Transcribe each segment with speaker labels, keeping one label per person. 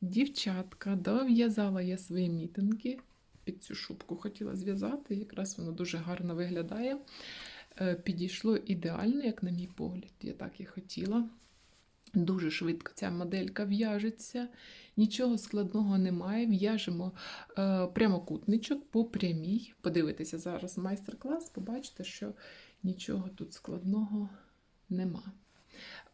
Speaker 1: Дівчатка, дов'язала я свої мітинги. Під цю шубку хотіла зв'язати, якраз воно дуже гарно виглядає. Е, Підійшло ідеально, як на мій погляд. Я так і хотіла. Дуже швидко ця моделька в'яжеться, нічого складного немає. В'яжемо е, прямокутничок по прямій. Подивитися зараз майстер-клас, побачите, що нічого тут складного нема.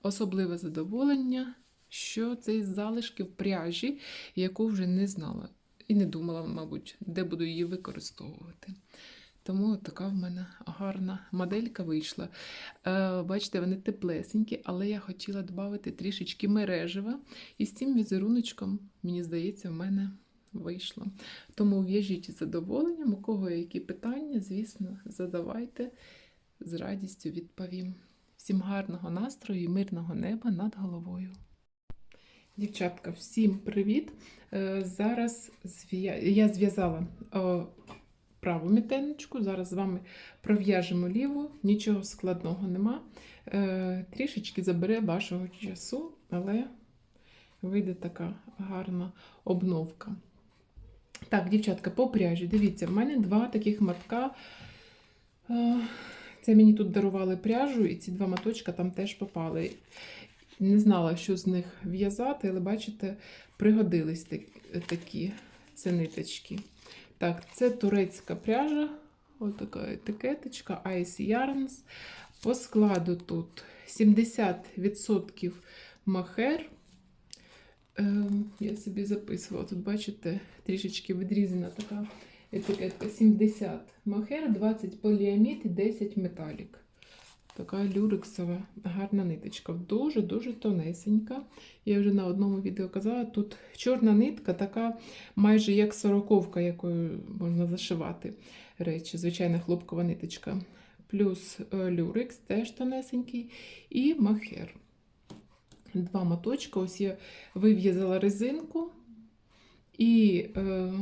Speaker 1: Особливе задоволення, що це із залишків пряжі, яку вже не знала і не думала, мабуть, де буду її використовувати. Тому така в мене гарна моделька вийшла. Е, бачите, вони теплесенькі, але я хотіла додати трішечки мережева. І з цим візеруночком, мені здається, в мене вийшло. Тому в'яжіть із задоволенням, у кого є які питання, звісно, задавайте, з радістю відповім. Всім гарного настрою і мирного неба над головою. Дівчатка, всім привіт! Е, Зараз я зв'язала праву мітеночку, зараз з вами пров'яжемо ліву, нічого складного нема. Е, Трішечки забере вашого часу, але вийде така гарна обновка. Так, дівчатка, по пряжі. Дивіться, в мене два таких матка. Е, Це мені тут дарували пряжу, і ці два маточка там теж попали. Не знала, що з них в'язати, але бачите, пригодились так- такі це ниточки. Так, це турецька пряжа, ось така етикеточка Ice Yarns. По складу тут 70% махер. Е, я собі записувала. Тут, бачите, трішечки відрізана така етикетка. 70 махер, 20 поліамід і 10 металік. Така люрексова гарна ниточка. Дуже-дуже тонесенька. Я вже на одному відео казала, тут чорна нитка, така майже як сороковка, якою можна зашивати речі. Звичайна хлопкова ниточка. Плюс е, люрекс теж тонесенький, і махер. Два моточка. Ось я вив'язала резинку і е,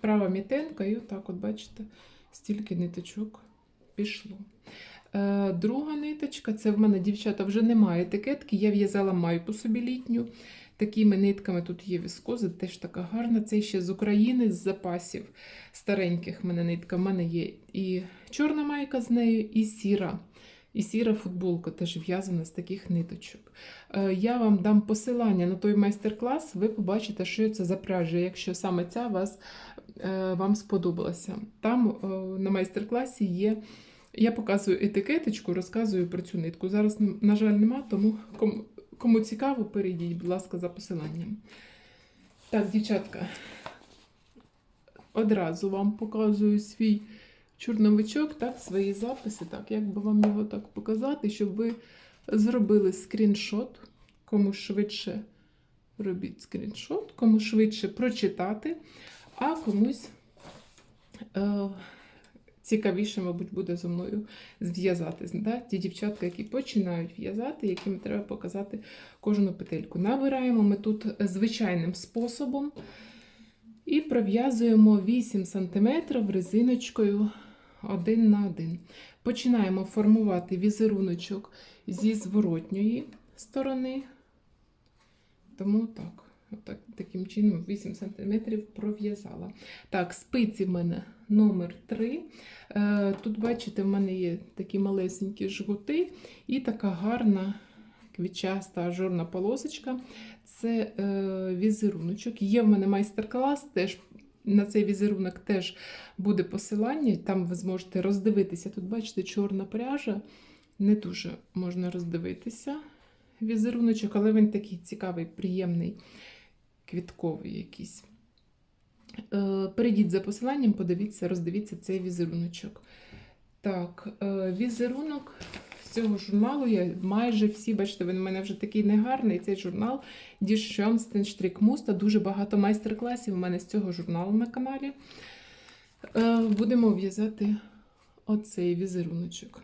Speaker 1: права мітенка, і отак, от бачите, стільки ниточок пішло. Е, Друга ниточка, це в мене, дівчата, вже немає етикетки. Я в'язала майку собі літню. Такими нитками тут є віскоза, теж така гарна. Це ще з України, з запасів стареньких в мене нитка. В мене є і чорна майка з нею, і сіра. І сіра футболка теж в'язана з таких ниточок. Е, Я вам дам посилання на той майстер-клас, ви побачите, що це за пряжа, якщо саме ця вас, е, вам сподобалася. Там на майстер-класі є. Я показую етикеточку, розказую про цю нитку. Зараз, на жаль, нема, тому кому, кому цікаво, перейдіть, будь ласка, за посиланням. Так, дівчатка, одразу вам показую свій чорновичок, так, свої записи. Так, як би вам його так показати, щоб ви зробили скріншот, кому швидше робіть скріншот, кому швидше прочитати, а комусь. Е, цікавіше, мабуть, буде зі мною зв'язатись. Да? Ті дівчатка, які починають в'язати, яким треба показати кожну петельку. Набираємо ми тут звичайним способом і пров'язуємо 8 см резиночкою один на один. Починаємо формувати візеруночок зі зворотньої сторони. Тому так. Отак, таким чином 8 см пров'язала. Так, спиці в мене номер 3. Е, Тут, бачите, в мене є такі малесенькі жгути і така гарна квітчаста ажурна полосочка. Це е, візеруночок. Є в мене майстер-клас, теж на цей візерунок теж буде посилання, там ви зможете роздивитися. Тут, бачите, чорна пряжа, не дуже можна роздивитися візеруночок, але він такий цікавий, приємний, квітковий якийсь. Е, Перейдіть за посиланням, подивіться, роздивіться цей візеруночок. Так, е, візерунок з цього журналу я майже всі, бачите, він у мене вже такий негарний. Цей журнал Strickmuster. Дуже багато майстер-класів у мене з цього журналу на каналі. Е, Будемо в'язати оцей візеруночок.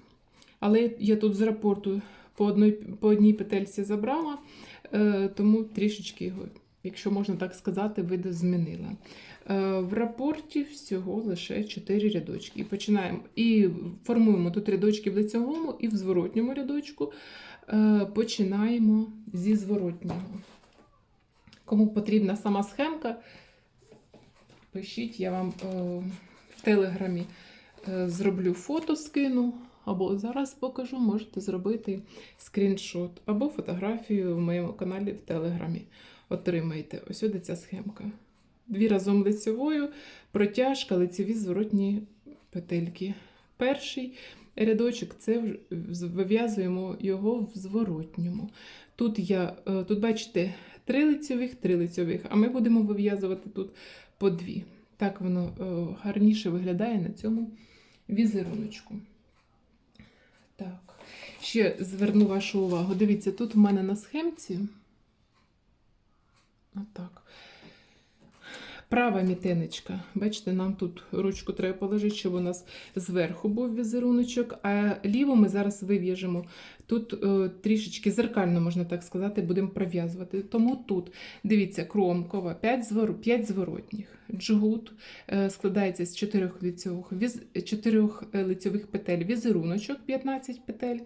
Speaker 1: Але я тут з рапорту по одній, по одній петельці забрала, тому трішечки його, якщо можна так сказати, видозмінила. Е, В рапорті всього лише 4 рядочки. І починаємо і формуємо тут рядочки в лицевому і в зворотньому рядочку. Е, Починаємо зі зворотнього. Кому потрібна сама схемка, пишіть, я вам е, в телеграмі зроблю фото, скину, або зараз покажу, можете зробити скріншот, або фотографію в моєму каналі в телеграмі. Отримаєте. Ось сюди ця схемка. Дві разом лицевою, протяжка, лицеві зворотні петельки. Перший рядочок це вив'язуємо його в зворотньому. Тут я, е, тут бачите, три лицьових, три лицьових, а ми будемо вив'язувати тут по дві. Так воно е, гарніше виглядає на цьому візеруночку. Так, ще зверну вашу увагу. Дивіться, тут в мене на схемці. Отак. Права мітенечка. Бачите, нам тут ручку треба положити, щоб у нас зверху був візеруночок, а ліву ми зараз вив'яжемо. Тут е, трішечки зеркально, можна так сказати, будемо пров'язувати. Тому тут, дивіться, кромкова, 5, звор... 5 зворотніх. Джгут е, складається з 4 лицьових, віз... 4 лицьових петель, візеруночок 15 петель,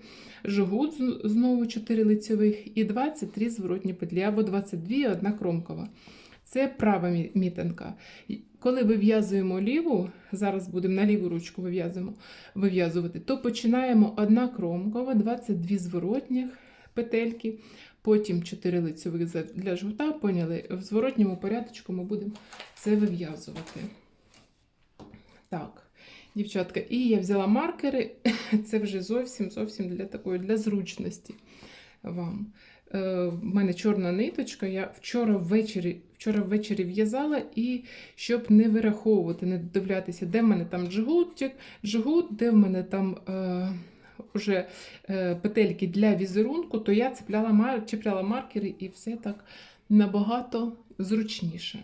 Speaker 1: жгут знову 4 лицьових і 23 зворотні петлі, або 22 і одна кромкова. Це права мітинка. Коли вив'язуємо ліву, зараз будемо на ліву ручку вив'язувати, то починаємо одна кромкова, 22 зворотніх петельки, потім 4 лицьових для жгута, поняли? В зворотньому порядку ми будемо це вив'язувати. Так, дівчатка, і я взяла маркери, це вже зовсім зовсім для такої для зручності вам. Е, в мене чорна ниточка. Я вчора ввечері, вчора ввечері в'язала, і щоб не вираховувати, не дивлятися, де в мене там джгутик, джгут, де в мене там е, вже е, петельки для візерунку, то я цепляла, чіпляла маркери і все так набагато зручніше.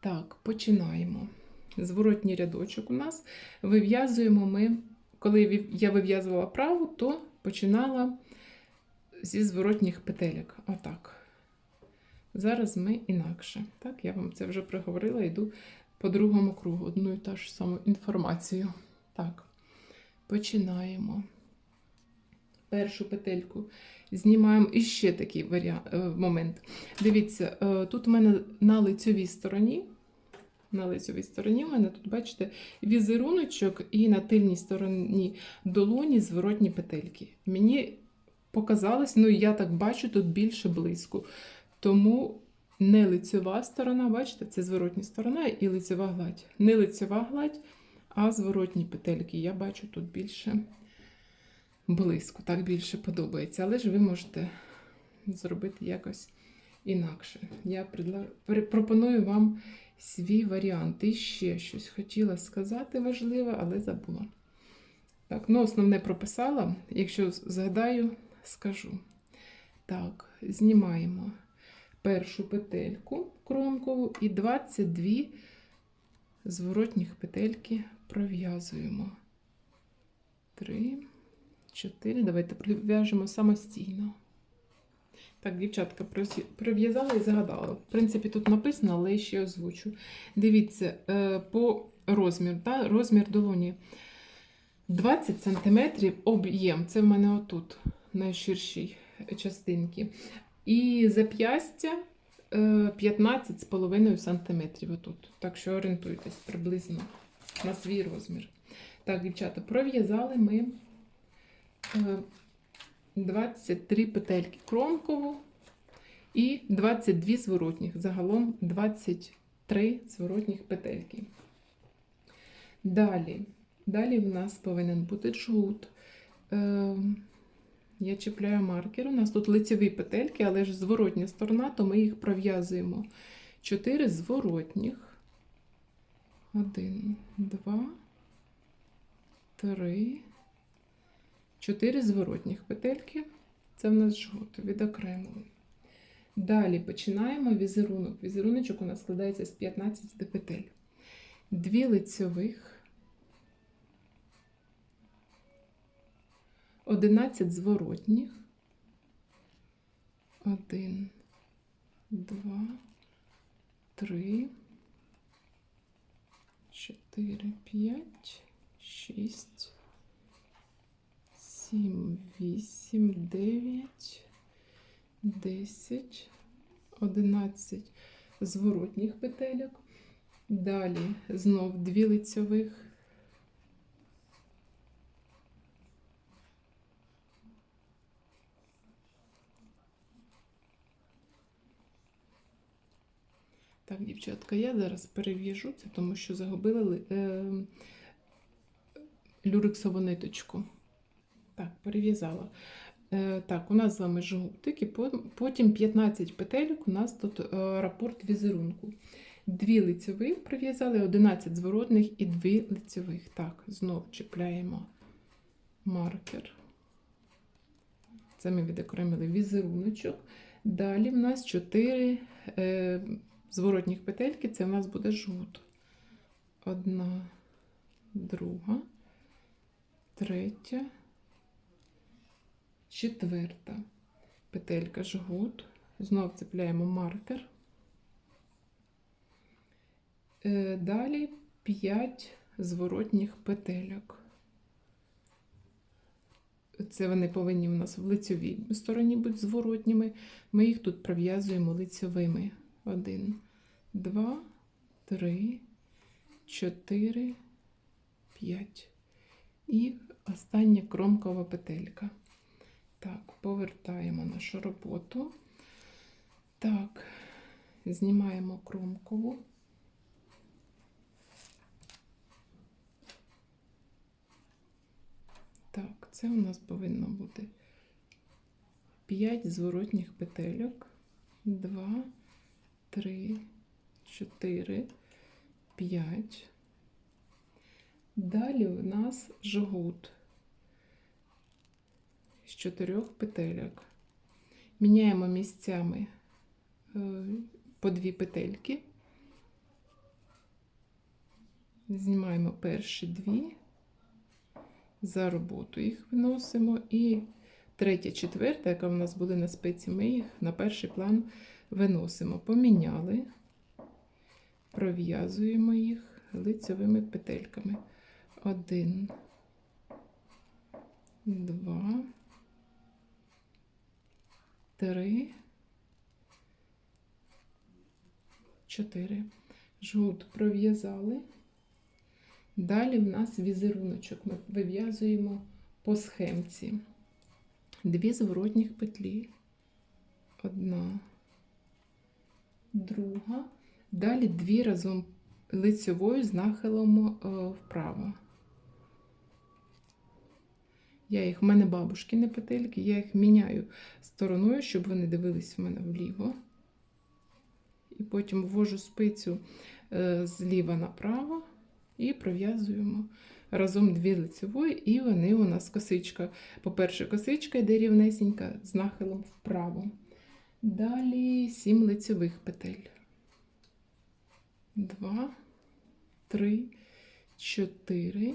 Speaker 1: Так, починаємо. Зворотній рядочок у нас. Вив'язуємо ми, коли я вив'язувала праву, то починала зі зворотніх петельок. Отак. Зараз ми інакше. Так, я вам це вже проговорила, йду по другому кругу, одну і та ж саму інформацію. Так, починаємо. Першу петельку знімаємо і ще такий е, момент. Дивіться, е, тут у мене на лицьовій стороні. На лицьовій стороні в мене тут, бачите, візеруночок і на тильній стороні долоні зворотні петельки. Мені показалось, ну я так бачу, тут більше близько. Тому не лицьова сторона, бачите, це зворотня сторона і лицьова гладь. Не лицьова гладь, а зворотні петельки. Я бачу тут більше близько, так більше подобається. Але ж ви можете зробити якось інакше. Я пропоную вам свій варіант. І ще щось хотіла сказати важливе, але забула. Так, ну основне прописала. Якщо згадаю, скажу. Так, знімаємо першу петельку кромкову і 22 зворотніх петельки пров'язуємо. Три, чотири. Давайте прив'яжемо самостійно. Так, дівчатка, прив'язала і загадала. В принципі, тут написано, але ще озвучу. Дивіться, е, по розміру, та, розмір долоні 20 см об'єм. Це в мене отут, найширшій частинки. І зап'ястя е, 15,5 см отут. Так що орієнтуйтесь приблизно на свій розмір. Так, дівчата, пров'язали ми е, 23 петельки кромкову і 22 зворотніх. Загалом 23 зворотніх петельки. Далі. Далі в нас повинен бути джгут. Я чіпляю маркер. У нас тут лицеві петельки, але ж зворотня сторона, то ми їх пров'язуємо. 4 зворотніх. 1, 2, 3, 4 зворотніх петельки. Це в нас жгут, відокремили. Далі починаємо візерунок. Візеруночок у нас складається з 15 петель. Дві лицьових, 11 зворотніх. 1, 2, 3, 4, 5, 6, 7, 8, 9, 10, 11 зворотніх петельок. Далі знов 2 лицьових. Так, дівчатка, я зараз перев'яжу це, тому що загубила ли- е, люрексову ниточку. Так, перев'язала. Е, так, у нас з вами жовтик, і потім 15 петельок. У нас тут е, рапорт візерунку. Дві лицьових прив'язали, 11 зворотних і дві лицьових. Так, знов чіпляємо маркер. Це ми відокремили візеруночок. Далі в нас 4 е, зворотніх петельки, це в нас буде жовт. Одна, друга, третя, четверта. Петелька жгут. Знов цепляємо маркер. Е, Далі 5 зворотніх петельок. Це вони повинні у нас в лицьовій стороні бути зворотніми. Ми їх тут пров'язуємо лицьовими. Один, два, три, чотири, п'ять. І остання кромкова петелька. Так, повертаємо нашу роботу. Так, знімаємо кромкову. Так, це у нас повинно бути 5 зворотніх петельок. 2, 3, 4, 5. Далі у нас жгут з чотирьох петельок. Міняємо місцями е, по дві петельки. Знімаємо перші дві, за роботу їх виносимо. І третя, четверта, яка в нас буде на спиці, ми їх на перший план виносимо. Поміняли, пров'язуємо їх лицевими петельками. Один, два, три, чотири. Жгут пров'язали. Далі в нас візеруночок. Ми вив'язуємо по схемці. Дві зворотніх петлі. Одна, друга. Далі дві разом лицевою з нахилом е, вправо. Я їх, в мене бабушкини петельки, я їх міняю стороною, щоб вони дивились в мене вліво. І потім ввожу спицю е, зліва направо і пров'язуємо разом дві лицевої, і вони у нас косичка. По-перше, косичка йде рівнесенька з нахилом вправо. Далі сім лицевих петель. Два, три, чотири,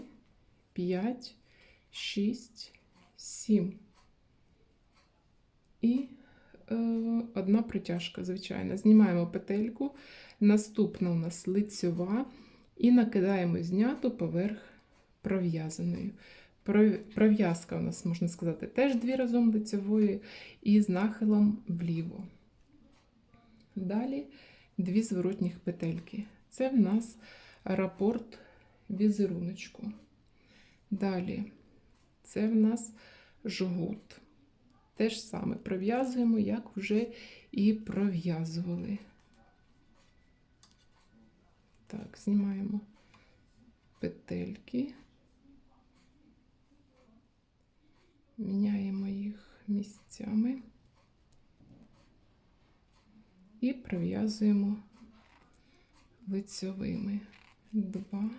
Speaker 1: п'ять, шість, сім. І е, одна протяжка, звичайно. Знімаємо петельку. Наступна у нас лицьова. І накидаємо зняту поверх пров'язаної. Пров'язка у нас, можна сказати, теж дві разом лицевої і з нахилом вліво. Далі дві зворотніх петельки. Це в нас рапорт візеруночку. Далі це в нас жгут. Те ж саме пров'язуємо, як вже і пров'язували. Так, знімаємо петельки, міняємо їх місцями і пров'язуємо лицьовими. Два,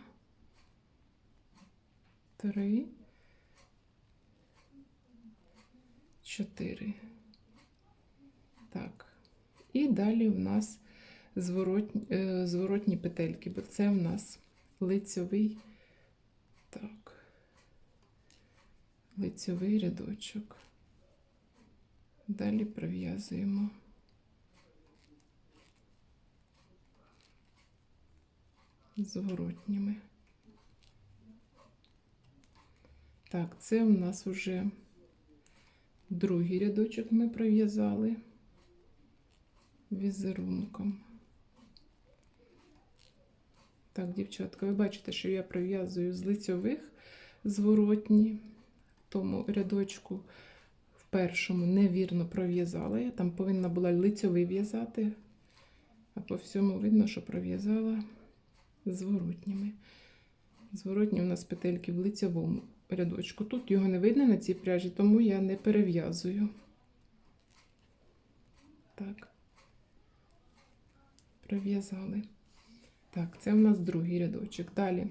Speaker 1: три, чотири. Так, і далі у нас зворотні, е, зворотні петельки, бо це в нас лицьовий, так, лицьовий рядочок. Далі пров'язуємо. Зворотніми. Так, це у нас вже другий рядочок ми пров'язали. візерунком. Так, дівчатка, ви бачите, що я прив'язую з лицьових зворотні, тому рядочку в першому невірно пров'язала. Я там повинна була лицьовий в'язати, а по всьому видно, що пров'язала зворотніми. Зворотні у нас петельки в лицьовому рядочку. Тут його не видно на цій пряжі, тому я не перев'язую. Так. Пров'язали. Так, це в нас другий рядочок. Далі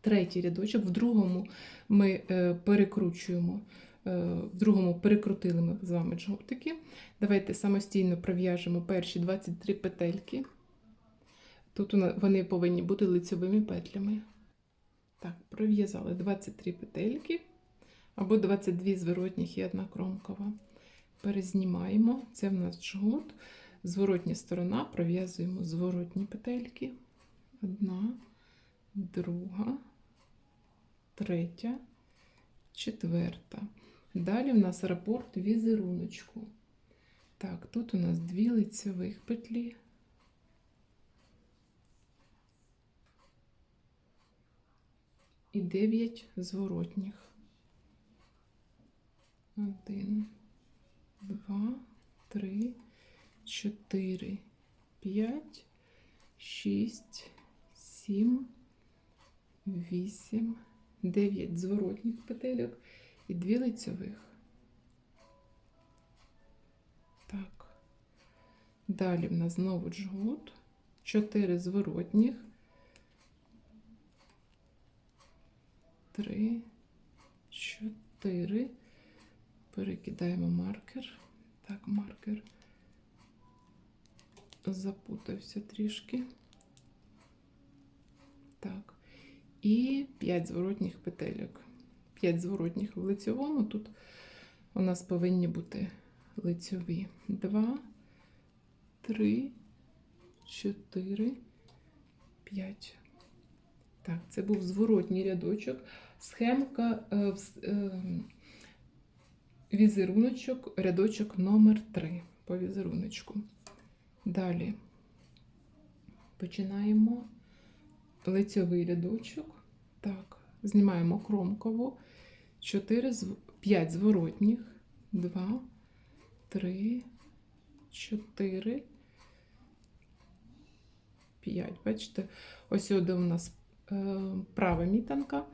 Speaker 1: третій рядочок. В другому ми е, перекручуємо, е, в другому перекрутили ми з вами жовтики. Давайте самостійно пров'яжемо перші 23 петельки. Тут вони повинні бути лицевими петлями. Так, пров'язали 23 петельки або 22 зворотніх і одна кромкова. Перезнімаємо. Це в нас жгут. Зворотня сторона пров'язуємо зворотні петельки. Одна, друга, третя, четверта. Далі в нас рапорт візеруночку. Так, тут у нас дві лицевих петлі. І 9 зворотніх. Один, два, три, чотири, п'ять, шість, сім, вісім, дев'ять зворотніх петельок і дві лицьових. Так. Далі в нас знову джгут, чотири зворотніх. Три, чотири. Перекидаємо маркер. Так, маркер запутався трішки. Так. І 5 зворотніх петельок. 5 зворотніх в лицьовому. Тут у нас повинні бути лицьові. 2, 3, 4, 5. Так, це був зворотній рядочок. Схемка, е, е, візеруночок, рядочок номер 3 по візеруночку. Далі починаємо лицьовий рядочок. Так, знімаємо кромкову, 4, 5 зворотніх, 2, 3, 4, 5. Бачите, ось сюди у нас е, права мітанка.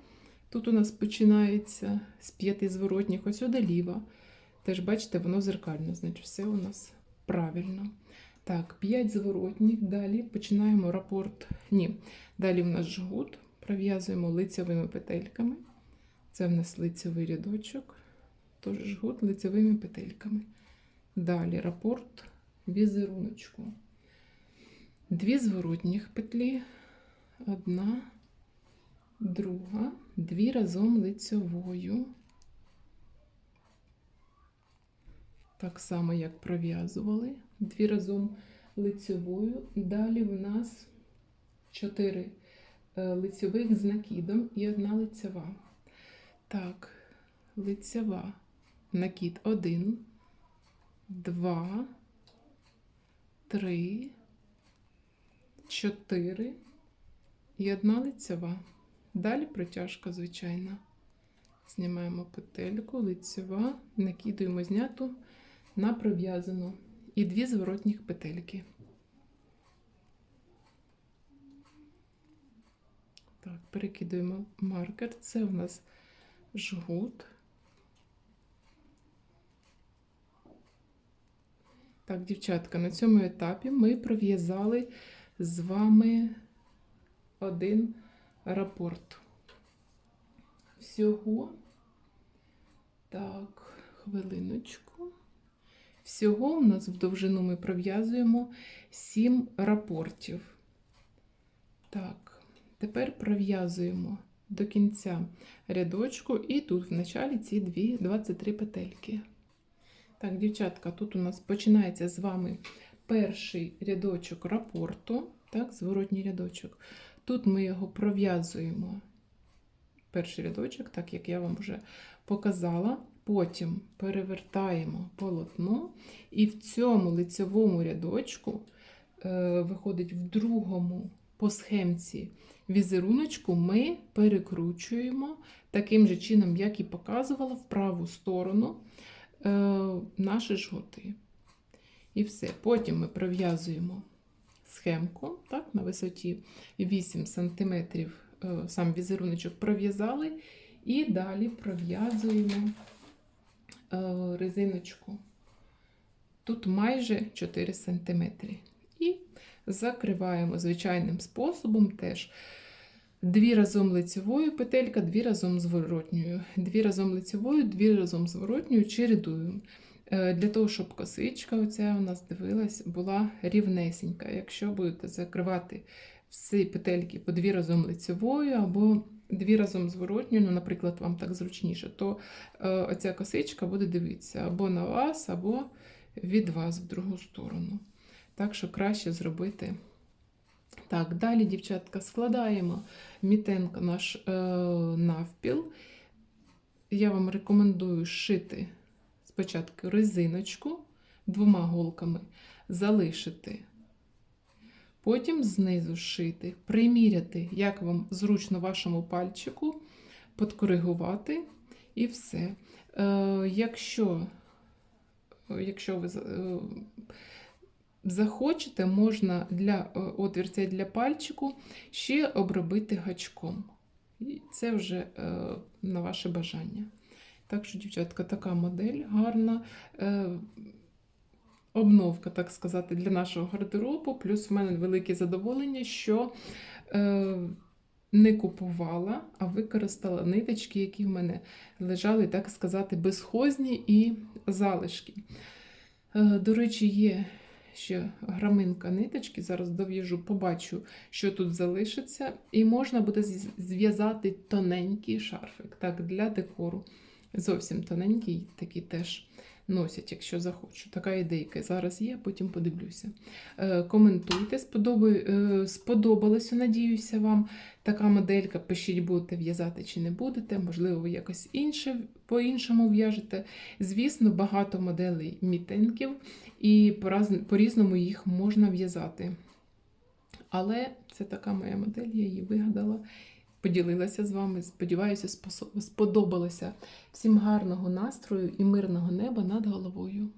Speaker 1: Тут у нас починається з п'яти зворотніх, ось сюди ліва. Теж бачите, воно зеркально, значить, все у нас правильно. Так, 5 зворотніх. Далі починаємо рапорт. Ні. Далі в нас жгут. Пров'язуємо лицевими петельками. Це в нас лицевий рядочок. Тож жгут лицевими петельками. Далі рапорт візеруночку. Дві зворотніх петлі. Одна, друга, дві разом лицьовою. Так само, як пров'язували. Дві разом лицьовою. Далі в нас чотири е, лицьових з накидом і одна лицьова. Так, лицьова. Накид один, два, три, чотири і одна лицьова. Далі протяжка, звичайна. Знімаємо петельку, лицьова, накидуємо зняту на пров'язану і дві зворотніх петельки. Так, перекидуємо маркер. Це у нас жгут. Так, дівчатка, на цьому етапі ми пров'язали з вами один рапорт. Всього, так, хвилиночку. Всього у нас в довжину ми пров'язуємо 7 рапортів. Так, тепер пров'язуємо до кінця рядочку, і тут в началі ці дві 23 петельки. Так, дівчатка, тут у нас починається з вами перший рядочок рапорту, так, зворотній рядочок. Тут ми його пров'язуємо перший рядочок, так як я вам вже показала. Потім перевертаємо полотно, і в цьому лицьовому рядочку е, виходить в другому по схемці візеруночку, ми перекручуємо таким же чином, як і показувала, в праву сторону е, наші жгути. І все. Потім ми пров'язуємо схемку так, на висоті 8 см е, сам візеруночок пров'язали, і далі пров'язуємо резиночку. Тут майже 4 см. І закриваємо звичайним способом теж. Дві разом лицевою петелька, дві разом зворотньою. Дві разом лицевою, дві разом зворотньою чередуємо. Е, Для того, щоб косичка оця у нас дивилась, була рівнесенька. Якщо будете закривати всі петельки по дві разом лицевою або дві разом зворотньою, ну, наприклад, вам так зручніше, то е, оця косичка буде дивитися або на вас, або від вас в другу сторону. Так що краще зробити. Так, далі, дівчатка, складаємо мітенко наш е, навпіл. Я вам рекомендую шити спочатку резиночку двома голками, залишити, потім знизу шити, приміряти, як вам зручно вашому пальчику, подкоригувати і все. Е, якщо, якщо ви. е, захочете, можна для е, отвір цей для пальчику ще обробити гачком. І це вже е, на ваше бажання. Так що, дівчатка, така модель гарна. Е, обновка, так сказати, для нашого гардеробу. Плюс в мене велике задоволення, що е, не купувала, а використала ниточки, які в мене лежали, так сказати, безхозні і залишки. Е, до речі, є ще граминка ниточки. Зараз дов'яжу, побачу, що тут залишиться. І можна буде зв'язати тоненький шарфик так, для декору. Зовсім тоненький, такий теж носять, якщо захочу. Така ідейка зараз є, потім подивлюся. Е, коментуйте, е, сподобалося, надіюся вам. Така моделька, пишіть, будете в'язати чи не будете. Можливо, ви якось інше по-іншому в'яжете. Звісно, багато моделей мітинків, і по-різному їх можна в'язати. Але це така моя модель, я її вигадала, поділилася з вами. Сподіваюся, сподобалося. Всім гарного настрою і мирного неба над головою.